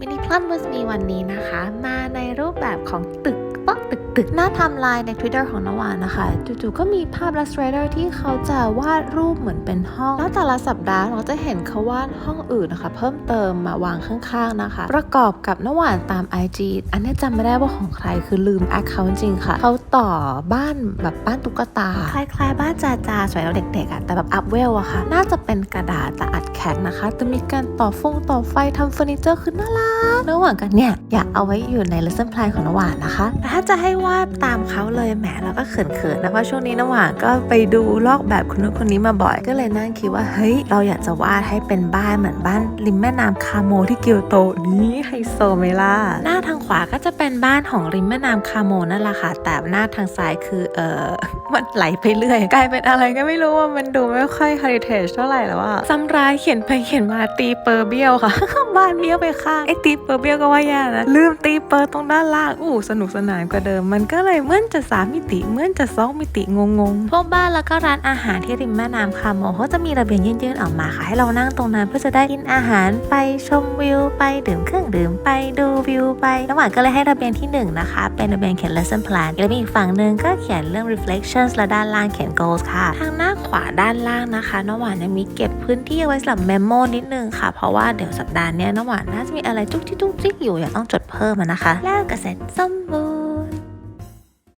มินิพลันวันมีวันนี้นะคะ มาในรูปแบบของตึก ตึกหน้าทำลายใน Twitter ของนวานะคะจู่ๆก็มีภาพ Illustrator ที่เขาจะวาดรูปเหมือนเป็นห้อง แล้วแต่ละสัปดาห์เราจะเห็นเขาวาดห้องอื่นนะคะ เพิ่มเติมมาวางข้างๆนะคะ ประกอบกับนวานตาม IG อันนี้จำไม่ได้ว่าของใครคือลืม Account จริงค่ะ เขาต่อบ้านแบบบ้านตุ๊กตา คล้ายๆ บ้านจาจาสวยเราเด็กๆอะแต่แบบอัพเวลอะค่ะ น่าจะเป็นกระดาษแต่อัดแข็งนะคะจะมีการต่อฟงต่อไฟทำเฟอร์นิเจอร์คือน่ารักระหว่างกันเนี่ยอยากเอาไว้อยู่ใน lesson plan ของนวานนะคะแต่ถ้าจะให้ววาดตามเขาเลยแหมเราก็เขินๆนะเพราะช่วงนี้นหวานก็ไปดูลอกแบบคนนู้นคนนี้มาบ่อยก็เลยนั่งคิดว่าเฮ้ยเราอยากจะวาดให้เป็นบ้านเหมือนบ้านริมแม่น้ำคาโมที่เกียวโตนี้ไฮโซไหมล่ะหน้าทางขวาก็จะเป็นบ้านของริมแม่น้ำคาโมนั่นแหละค่ะ แต่หน้าทางซ้ายคือเออมันไหลไปเรื่อย กลายเป็นอะไรก็ไม่รู้ว่ามันดูไม่ค่อย heritage เท่าไหร่แล้วอะซ้ำร้ายเขียนไปเขียนมาตีเปอร์เบี้ยวค่ะ บ้านเบี้ยวไปข้างไอ้ตีเปอร์เบี้ยวก็ว่าแย่นะลืมตีเปอร์ตรงด้านล่างอู้สนุกสนานกว่าเดิม มันก็เลยเหมือนจะสามมิติเหมือนจะสองมิติงงๆพวกบ้านแล้วก็ร้านอาหารที่ริมแม่น้ำคาโมเขาจะมีระเบียงยื่นๆออกมาค่ะให้เรานั่งตรงนั้นเพื่อจะได้กินอาหารไปชมวิวไปดื่มเครื่องดื่มไปดูวิวไประหว่านก็เลยให้ระเบียงที่หนึ่งนะคะ เป็นระเบียงเขียน lesson plan แล้วมีอีกฝั่งหนึ่งก็เขียนเรื่อง reflections และด้านล่างเขียน goals ค่ะ ทางหน้าขวาด้านล่างนะคะน้ำหวานยังมีเก็บพื้นที่เอาไว้สำหรับ memo นิดนึงค่ะ เพราะว่าเดี๋ยวสัปดาห์นี้น้ำหวานน่าจะมีอะไรจุกจิกจุกจิกอยู่อยากต้องจดเพิ่มนะคะ แล้วก็เสร็จสมบูรณ์